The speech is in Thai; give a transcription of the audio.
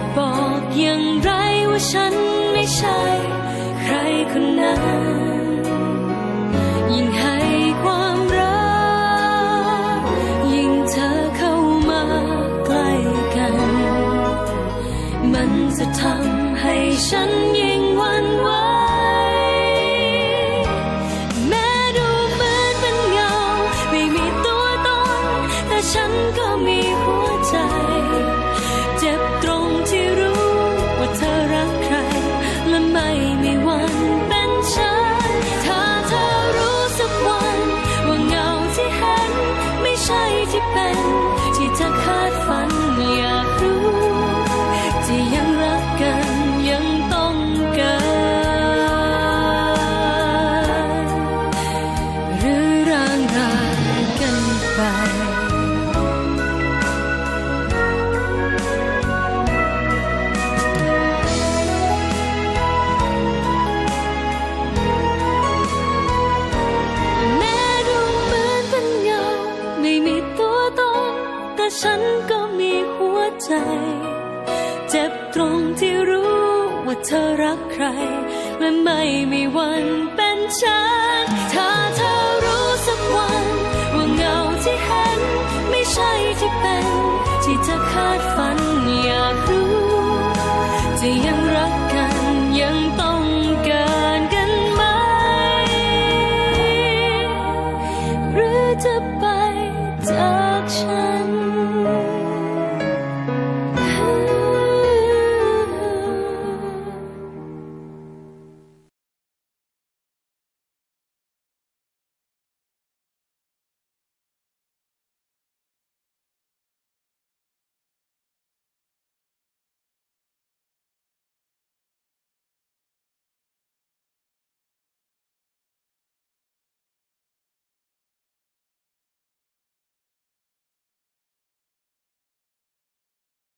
จะบอกอย่างไรว่าฉันไม่ใช่ ใครคนนั้นยิ่งให้ความรัก ยิ่งเธอเข้ามาใกล้กัน มันจะทำให้ฉันยิ่งหวันไหวแมดูเหมือนเป็นเงาไม่มีตัวตนแต่ฉันก็มีหัวใจ ที่เป็นที่เธอคาดฝัน ใจ เจ็บตรงที่รู้ว่าเธอรักใคร และไม่มีวันเป็นฉันถ้าเธอรู้สักวันว่าเงาที่เห็นไม่ใช่ที่เป็น ที่เธอคาดฝันอยากรู้จะยังรักกันยังต้องการกันไหม หรือจะไปจากฉัน